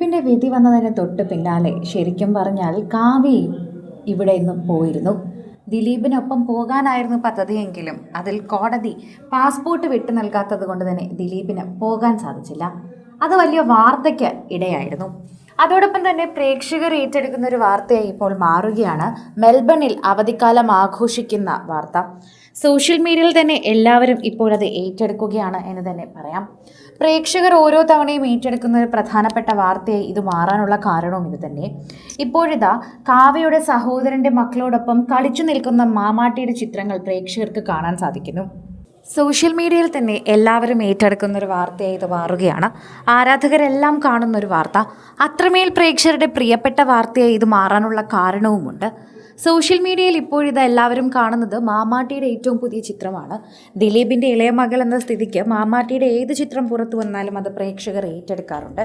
ദിലീപിന്റെ വിധി വന്നതിന് തൊട്ട് പിന്നാലെ ശരിക്കും പറഞ്ഞാൽ കാവ്യ ഇവിടെ നിന്നും പോയിരുന്നു. ദിലീപിനൊപ്പം പോകാനായിരുന്നു പദ്ധതിയെങ്കിലും അതിൽ കോടതി പാസ്പോർട്ട് വിട്ടു നൽകാത്തത് കൊണ്ട് തന്നെ ദിലീപിന് പോകാൻ സാധിച്ചില്ല. അത് വലിയ വാർത്തയ്ക്ക് ഇടയായിരുന്നു. അതോടൊപ്പം തന്നെ പ്രേക്ഷകർ ഏറ്റെടുക്കുന്ന ഒരു വാർത്തയായി ഇപ്പോൾ മാറുകയാണ്. മെൽബണിൽ അവധിക്കാലം ആഘോഷിക്കുന്ന വാർത്ത. സോഷ്യൽ മീഡിയയിൽ തന്നെ എല്ലാവരും ഇപ്പോൾ അത് ഏറ്റെടുക്കുകയാണ് എന്ന് തന്നെ പറയാം. പ്രേക്ഷകർ ഓരോ തവണയും ഏറ്റെടുക്കുന്ന ഒരു പ്രധാനപ്പെട്ട വാർത്തയായി ഇത് മാറാനുള്ള കാരണവും ഇത് തന്നെ. ഇപ്പോഴിതാ കാവ്യയുടെ സഹോദരന്റെ മക്കളോടൊപ്പം കളിച്ചു നിൽക്കുന്ന മാമാട്ടിയുടെ ചിത്രങ്ങൾ പ്രേക്ഷകർക്ക് കാണാൻ സാധിക്കുന്നു. സോഷ്യൽ മീഡിയയിൽ തന്നെ എല്ലാവരും ഏറ്റെടുക്കുന്ന ഒരു വാർത്തയായി ഇത് മാറുകയാണ്. ആരാധകരെല്ലാം കാണുന്ന ഒരു വാർത്ത. അത്രമേൽ പ്രേക്ഷകരുടെ പ്രിയപ്പെട്ട വാർത്തയായി ഇത് മാറാനുള്ള കാരണവുമുണ്ട്. സോഷ്യൽ മീഡിയയിൽ ഇപ്പോഴിത് എല്ലാവരും കാണുന്നത് മാമാട്ടിയുടെ ഏറ്റവും പുതിയ ചിത്രമാണ്. ദിലീപിന്റെ ഇളയ മകൾ എന്ന സ്ഥിതിക്ക് മാമാട്ടിയുടെ ഏത് ചിത്രം പുറത്തു വന്നാലും അത് പ്രേക്ഷകർ ഏറ്റെടുക്കാറുണ്ട്.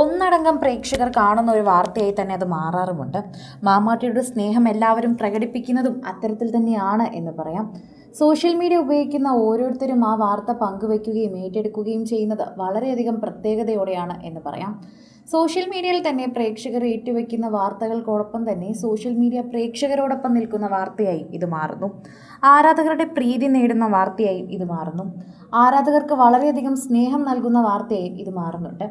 ഒന്നടങ്കം പ്രേക്ഷകർ കാണുന്ന ഒരു വാർത്തയായി തന്നെ അത് മാറാറുമുണ്ട്. മാമാട്ടിയുടെ സ്നേഹം എല്ലാവരും പ്രകടിപ്പിക്കുന്നതും അത്തരത്തിൽ തന്നെയാണ് എന്ന് പറയാം. സോഷ്യൽ മീഡിയ ഉപയോഗിക്കുന്ന ഓരോരുത്തരും ആ വാർത്ത പങ്കുവയ്ക്കുകയും ഏറ്റെടുക്കുകയും ചെയ്യുന്നത് വളരെയധികം പ്രത്യേകതയോടെയാണ് എന്ന് പറയാം. സോഷ്യൽ മീഡിയയിൽ തന്നെ പ്രേക്ഷകർ ഏറ്റുവെക്കുന്ന വാർത്തകൾക്കോടൊപ്പം തന്നെ സോഷ്യൽ മീഡിയ പ്രേക്ഷകരോടൊപ്പം നിൽക്കുന്ന വാർത്തയായി ഇത് മാറുന്നു. ആരാധകരുടെ പ്രീതി നേടുന്ന വാർത്തയായി ഇത് മാറുന്നു. ആരാധകർക്ക് വളരെയധികം സ്നേഹം നൽകുന്ന വാർത്തയായും ഇത് മാറുന്നുണ്ട്.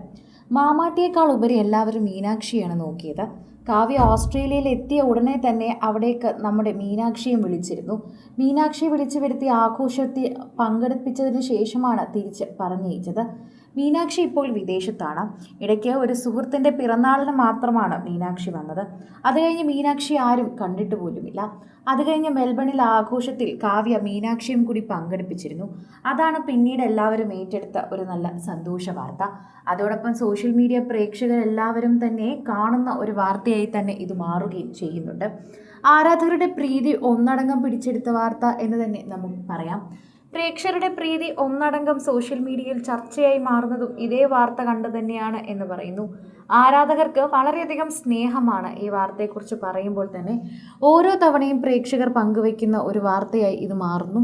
മാമാട്ടിയേക്കാൾ ഉപരി എല്ലാവരും മീനാക്ഷിയാണ് നോക്കിയത്. കാവ്യ ഓസ്ട്രേലിയയിൽ എത്തിയ ഉടനെ തന്നെ അവിടേക്ക് നമ്മുടെ മീനാക്ഷിയും വിളിച്ചിരുന്നു. മീനാക്ഷി വിളിച്ചു വരുത്തി ആഘോഷത്തിൽ പങ്കെടുപ്പിച്ചതിന് ശേഷമാണ് തിരിച്ച് പറഞ്ഞയച്ചത്. മീനാക്ഷി ഇപ്പോൾ വിദേശത്താണ്. ഇടയ്ക്ക് ഒരു സുഹൃത്തിന്റെ പിറന്നാളിന് മാത്രമാണ് മീനാക്ഷി വന്നത്. അത് കഴിഞ്ഞ് മീനാക്ഷി ആരും കണ്ടിട്ട് പോലുമില്ല. അത് കഴിഞ്ഞ് മെൽബണിൽ ആഘോഷത്തിൽ കാവ്യ മീനാക്ഷിയും കൂടി പങ്കെടുപ്പിച്ചിരുന്നു. അതാണ് പിന്നീട് എല്ലാവരും ഏറ്റെടുത്ത ഒരു നല്ല സന്തോഷ വാർത്ത. അതോടൊപ്പം സോഷ്യൽ മീഡിയ പ്രേക്ഷകർ എല്ലാവരും തന്നെ കാണുന്ന ഒരു വാർത്തയായി തന്നെ ഇത് മാറുകയും ചെയ്യുന്നുണ്ട്. ആരാധകരുടെ പ്രീതി ഒന്നടങ്കം പിടിച്ചെടുത്ത വാർത്ത എന്ന് തന്നെ നമുക്ക് പറയാം. പ്രേക്ഷകരുടെ പ്രീതി ഒന്നടങ്കം സോഷ്യൽ മീഡിയയിൽ ചർച്ചയായി മാറുന്നതും ഇതേ വാർത്ത കണ്ടു തന്നെയാണ് എന്ന് പറയുന്നു. ആരാധകർക്ക് വളരെയധികം സ്നേഹമാണ് ഈ വാർത്തയെക്കുറിച്ച് പറയുമ്പോൾ തന്നെ ഓരോ തവണയും പ്രേക്ഷകർ പങ്കുവയ്ക്കുന്ന ഒരു വാർത്തയായി ഇത് മാറുന്നു.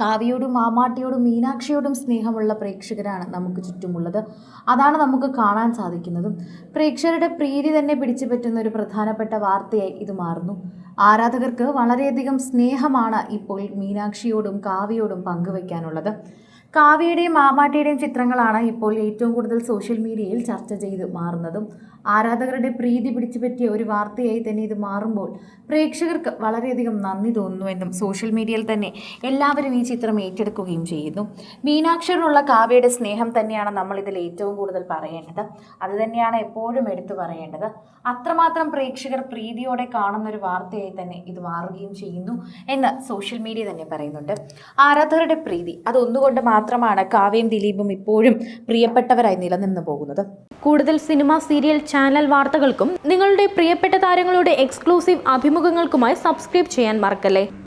കാവ്യയോടും മാമാട്ടിയോടും മീനാക്ഷിയോടും സ്നേഹമുള്ള പ്രേക്ഷകരാണ് നമുക്ക് ചുറ്റുമുള്ളത്. അതാണ് നമുക്ക് കാണാൻ സാധിക്കുന്നതും. പ്രേക്ഷകരുടെ പ്രീതി തന്നെ പിടിച്ചു പറ്റുന്ന ഒരു പ്രധാനപ്പെട്ട വാർത്തയായി ഇത് മാറുന്നു. ആരാധകർക്ക് വളരെയധികം സ്നേഹമാണ് ഇപ്പോൾ മീനാക്ഷിയോടും കാവ്യയോടും പങ്കുവയ്ക്കാനുള്ളത് കാവ്യയുടെയും മാമാട്ടിയുടെയും ചിത്രങ്ങളാണ് ഇപ്പോൾ ഏറ്റവും കൂടുതൽ സോഷ്യൽ മീഡിയയിൽ ചർച്ച ചെയ്ത് മാറുന്നതും. ആരാധകരുടെ പ്രീതി പിടിച്ചു പറ്റിയ ഒരു വാർത്തയായി തന്നെ ഇത് മാറുമ്പോൾ പ്രേക്ഷകർക്ക് വളരെയധികം നന്ദി തോന്നുന്നുവെന്നും സോഷ്യൽ മീഡിയയിൽ തന്നെ എല്ലാവരും ഈ ചിത്രം ഏറ്റെടുക്കുകയും ചെയ്യുന്നു. മീനാക്ഷരനുള്ള കാവ്യയുടെ സ്നേഹം തന്നെയാണ് നമ്മൾ ഇതിൽ ഏറ്റവും കൂടുതൽ പറയേണ്ടത്. അത് തന്നെയാണ് എപ്പോഴും എടുത്തു പറയേണ്ടത്. അത്രമാത്രം പ്രേക്ഷകർ പ്രീതിയോടെ കാണുന്ന ഒരു വാർത്തയായി തന്നെ ഇത് മാറുകയും ചെയ്യുന്നു എന്ന് സോഷ്യൽ മീഡിയ തന്നെ പറയുന്നുണ്ട്. ആരാധകരുടെ പ്രീതി അതൊന്നുകൊണ്ട് മാത്രമാണ് കാവ്യയും ദിലീപും ഇപ്പോഴും പ്രിയപ്പെട്ടവരായി നിലനിന്ന് പോകുന്നത്. കൂടുതൽ സിനിമ സീരിയൽ ചാനൽ വാർത്തകൾക്കും നിങ്ങളുടെ പ്രിയപ്പെട്ട താരങ്ങളുടെ എക്സ്ക്ലൂസീവ് അഭിമുഖങ്ങൾക്കുമായി സബ്സ്ക്രൈബ് ചെയ്യാൻ മറക്കല്ലേ?